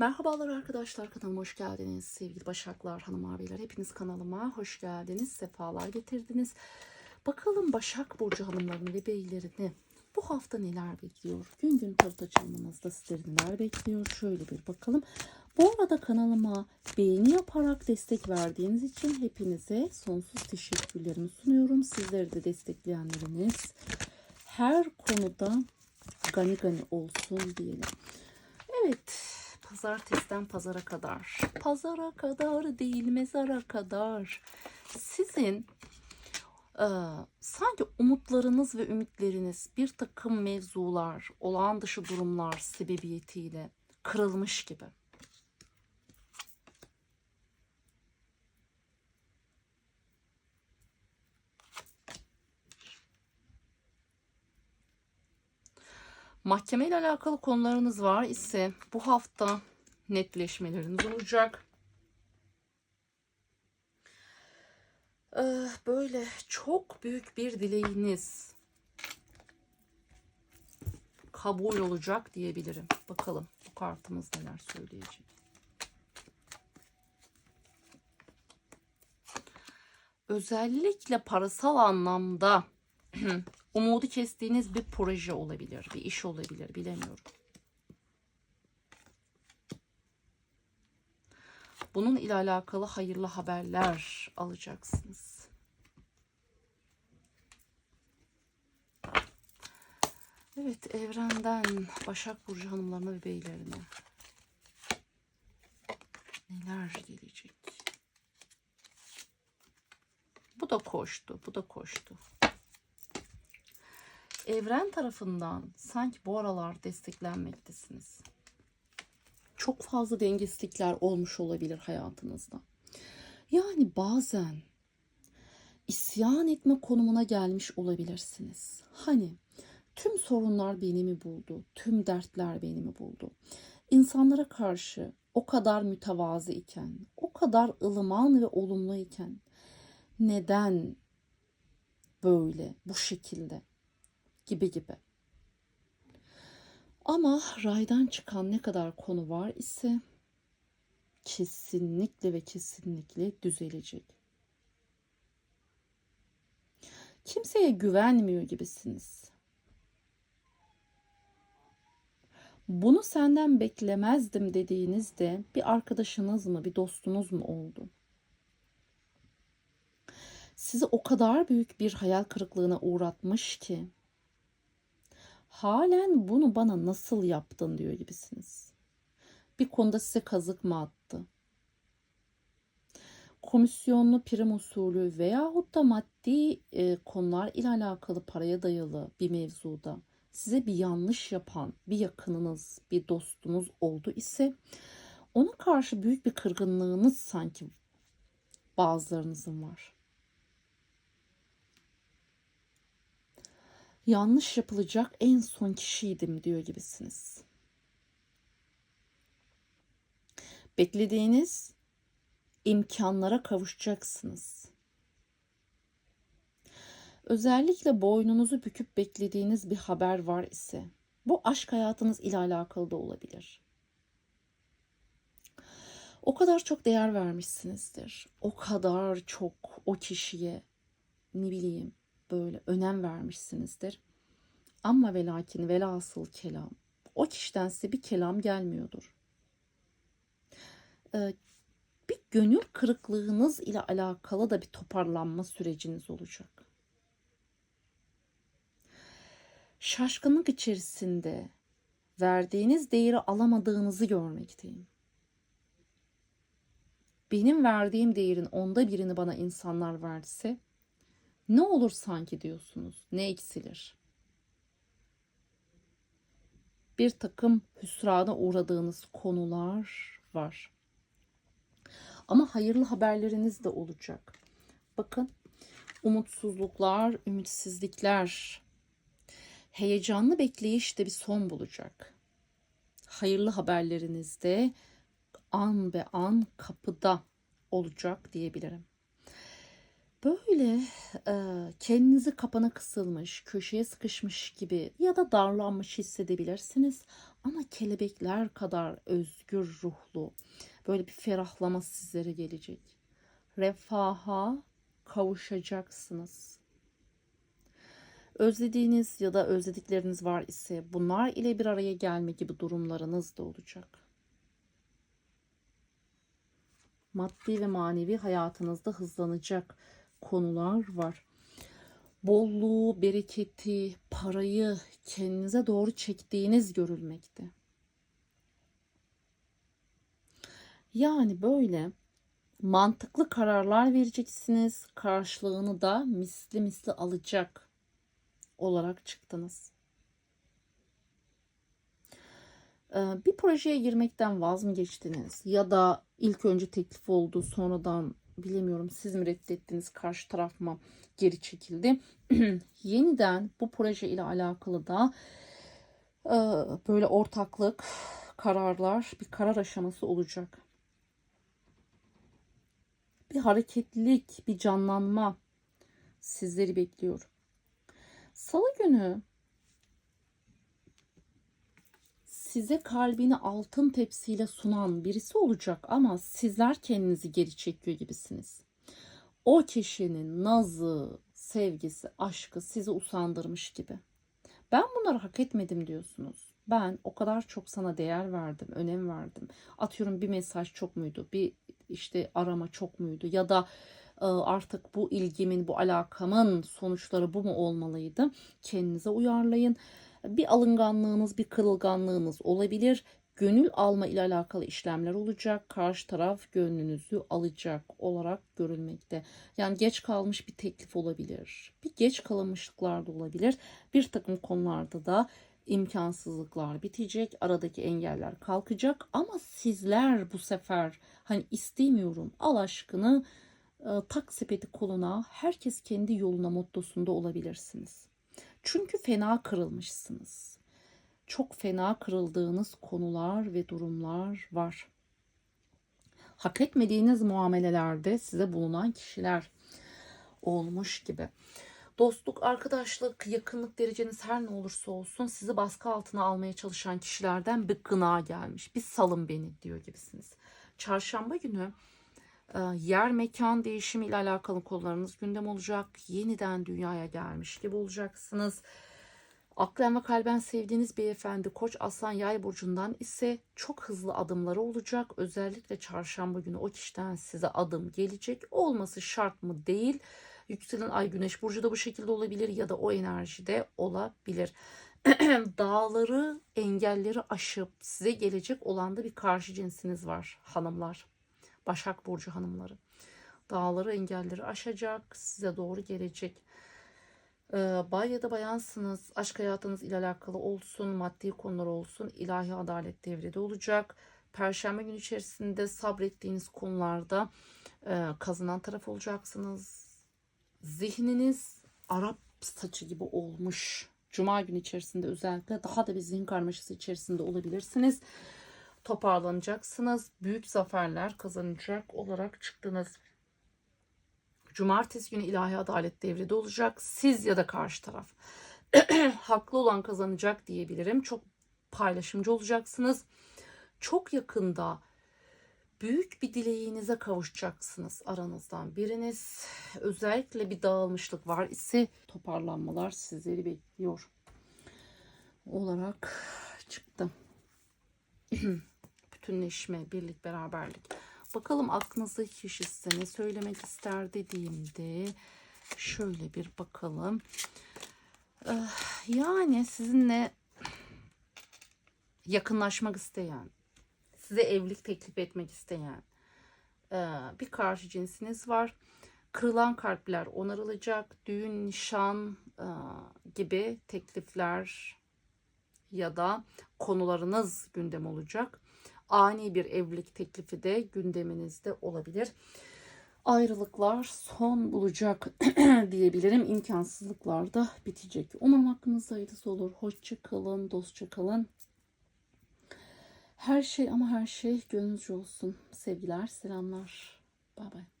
Merhabalar arkadaşlar kanalıma hoş geldiniz. Sevgili Başaklar hanım abiler hepiniz kanalıma hoş geldiniz sefalar getirdiniz. Bakalım Başak Burcu hanımlarını ve beylerini bu hafta neler bekliyor? Gün gün tarot açılımınızda sizleri neler bekliyor? Şöyle bir bakalım. Bu arada kanalıma beğeni yaparak destek verdiğiniz için hepinize sonsuz teşekkürlerimi sunuyorum. Sizleri de destekleyenleriniz her konuda gani gani olsun diyelim. Evet, pazartesiden pazara kadar, pazara kadar değil mezara kadar sizin e, sanki umutlarınız ve ümitleriniz bir takım mevzular, olağan dışı durumlar sebebiyetiyle kırılmış gibi. Mahkeme ile alakalı konularınız var ise bu hafta netleşmeleriniz olacak. Ee, Böyle çok büyük bir dileğiniz kabul olacak diyebilirim. Bakalım bu kartımız neler söyleyecek. Özellikle parasal anlamda umudu kestiğiniz bir proje olabilir, bir iş olabilir, bilemiyorum. Bunun ile alakalı hayırlı haberler alacaksınız. Evet, evrenden Başak Burcu hanımlarına ve beylerine neler gelecek? Bu da koştu, bu da koştu evren tarafından sanki bu aralar desteklenmektesiniz. Çok fazla dengesizlikler olmuş olabilir hayatınızda. Yani bazen isyan etme konumuna gelmiş olabilirsiniz. Hani tüm sorunlar beni mi buldu? Tüm dertler beni mi buldu? İnsanlara karşı o kadar mütevazı iken, o kadar ılıman ve olumlu iken neden böyle bu şekilde gibi gibi. Ama raydan çıkan ne kadar konu var ise kesinlikle ve kesinlikle düzelecek. Kimseye güvenmiyor gibisiniz. Bunu senden beklemezdim dediğinizde bir arkadaşınız mı, bir dostunuz mu oldu? Sizi o kadar büyük bir hayal kırıklığına uğratmış ki halen bunu bana nasıl yaptın diyor gibisiniz. Bir konuda size kazık mı attı? Komisyonlu prim usulü veyahut da maddi e, konular ile alakalı paraya dayalı bir mevzuda size bir yanlış yapan bir yakınınız, bir dostunuz oldu ise ona karşı büyük bir kırgınlığınız sanki bazılarınızın var. Yanlış yapılacak en son kişiydim diyor gibisiniz. Beklediğiniz imkanlara kavuşacaksınız. Özellikle boynunuzu büküp beklediğiniz bir haber var ise bu aşk hayatınız ile alakalı da olabilir. O kadar çok değer vermişsinizdir. O kadar çok o kişiye ne bileyim böyle önem vermişsinizdir. Ama ve lakin velhasıl kelam o kişiden size bir kelam gelmiyordur. Ee, bir gönül kırıklığınız ile alakalı da bir toparlanma süreciniz olacak. Şaşkınlık içerisinde verdiğiniz değeri alamadığınızı görmekteyim. Benim verdiğim değerin onda birini bana insanlar verse ne olur sanki diyorsunuz. Ne eksilir? Bir takım hüsrana uğradığınız konular var. Ama hayırlı haberleriniz de olacak. Bakın umutsuzluklar, ümitsizlikler, heyecanlı bekleyiş de bir son bulacak. Hayırlı haberleriniz de an be an kapıda olacak diyebilirim. Böyle e, kendinizi kapana kısılmış, köşeye sıkışmış gibi ya da darlanmış hissedebilirsiniz. ama kelebekler kadar özgür ruhlu böyle bir ferahlama sizlere gelecek. Refaha kavuşacaksınız. Özlediğiniz ya da özledikleriniz var ise bunlar ile bir araya gelme gibi durumlarınız da olacak. Maddi ve manevi hayatınızda hızlanacak konular var. Bolluğu, bereketi, parayı kendinize doğru çektiğiniz görülmekte. Yani böyle mantıklı kararlar vereceksiniz. Karşılığını da misli misli alacak olarak çıktınız. Ee, Bir projeye girmekten vaz mı geçtiniz? Ya da ilk önce teklif oldu sonradan bilemiyorum siz mi reddettiniz karşı taraf mı geri çekildi. Yeniden bu proje ile alakalı da e, böyle ortaklık kararlar bir karar aşaması olacak. Bir hareketlilik, bir canlanma sizleri bekliyor. Salı günü size kalbini altın tepsiyle sunan birisi olacak ama sizler kendinizi geri çekiyor gibisiniz. O kişinin nazı, sevgisi, aşkı sizi usandırmış gibi. Ben bunları hak etmedim diyorsunuz. Ben o kadar çok sana değer verdim, önem verdim. Atıyorum bir mesaj çok muydu? Bir işte arama çok muydu? Ya da e, artık bu ilgimin, bu alakamın sonuçları bu mu olmalıydı? Kendinize uyarlayın. Bir alınganlığınız, bir kırılganlığınız olabilir. Gönül alma ile alakalı işlemler olacak. Karşı taraf gönlünüzü alacak olarak görülmekte. Yani geç kalmış bir teklif olabilir. Bir geç kalınmışlıklar da olabilir. Bir takım konularda da imkansızlıklar bitecek. Aradaki engeller kalkacak. Ama sizler bu sefer hani istemiyorum al aşkını e, tak sepeti koluna herkes kendi yoluna mottosunda olabilirsiniz. Çünkü fena kırılmışsınız. Çok fena kırıldığınız konular ve durumlar var. Hak etmediğiniz muamelelerde size bulunan kişiler olmuş gibi. Dostluk, arkadaşlık, yakınlık dereceniz her ne olursa olsun sizi baskı altına almaya çalışan kişilerden bir gına gelmiş. Bir salın beni diyor gibisiniz. Çarşamba günü yer mekan değişimi ile alakalı konularınız gündem olacak. Yeniden dünyaya gelmiş gibi olacaksınız. Aklen ve kalben sevdiğiniz beyefendi Koç Aslan Yay burcundan ise çok hızlı adımları olacak. Özellikle çarşamba günü o kişiden size adım gelecek. Olması şart mı değil. Yükselen ay güneş burcu da bu şekilde olabilir ya da o enerjide olabilir. Dağları, engelleri aşıp size gelecek olan da bir karşı cinsiniz var hanımlar. Başak Burcu hanımları. Dağları, engelleri aşacak, size doğru gelecek. Ee, bay ya da bayansınız, aşk hayatınız ile alakalı olsun, maddi konular olsun, ilahi adalet devrede olacak. Perşembe günü içerisinde sabrettiğiniz konularda e, kazanan taraf olacaksınız. Zihniniz Arap saçı gibi olmuş. Cuma günü içerisinde özellikle daha da bir zihin karmaşası içerisinde olabilirsiniz toparlanacaksınız. Büyük zaferler kazanacak olarak çıktınız. Cumartesi günü ilahi adalet devrede olacak. Siz ya da karşı taraf. Haklı olan kazanacak diyebilirim. Çok paylaşımcı olacaksınız. Çok yakında büyük bir dileğinize kavuşacaksınız aranızdan biriniz. Özellikle bir dağılmışlık var ise toparlanmalar sizleri bekliyor. Olarak çıktı. bütünleşme, birlik, beraberlik. Bakalım aklınızda kişi ne söylemek ister dediğimde şöyle bir bakalım. Yani sizinle yakınlaşmak isteyen, size evlilik teklif etmek isteyen bir karşı cinsiniz var. Kırılan kalpler onarılacak. Düğün, nişan gibi teklifler ya da konularınız gündem olacak ani bir evlilik teklifi de gündeminizde olabilir. Ayrılıklar son bulacak diyebilirim. İmkansızlıklar da bitecek. Umarım hakkınızda hayırlısı olur. Hoşça kalın, dostça kalın. Her şey ama her şey gönlünüzce olsun. Sevgiler, selamlar. Bay bay.